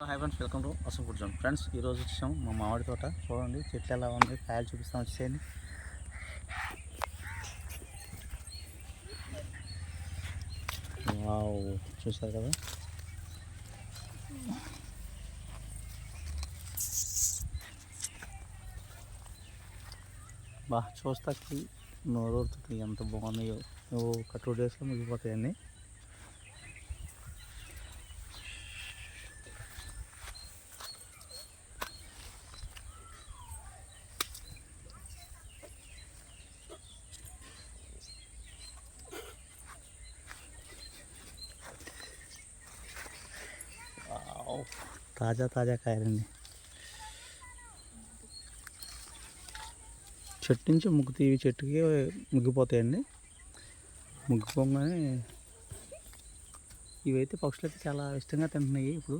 Hi friends welcome to awesome food zone friends ఈరోజు వచ్చాము మా మామిడి తోట. చూడండి చెట్లు ఎలా ఉంది? కాయలు చూపిస్తాం వచ్చేయండి. వావ్ చూసారు కదా? బా చూస్తాకి నోరూరుతుంది ఎంత బాగున్నాయో. నువ్వు ఒక టూ డేస్లో మిగిలిపోతాయండి వావ్. తాజా తాజా కాయలండి. చెట్టు నుంచి ముగ్గు తీవి చెట్టుకి ముగ్గిపోతాయండి. ముగ్గిపోగానే ఇవైతే పక్షులైతే చాలా ఇష్టంగా తింటున్నాయి ఇప్పుడు.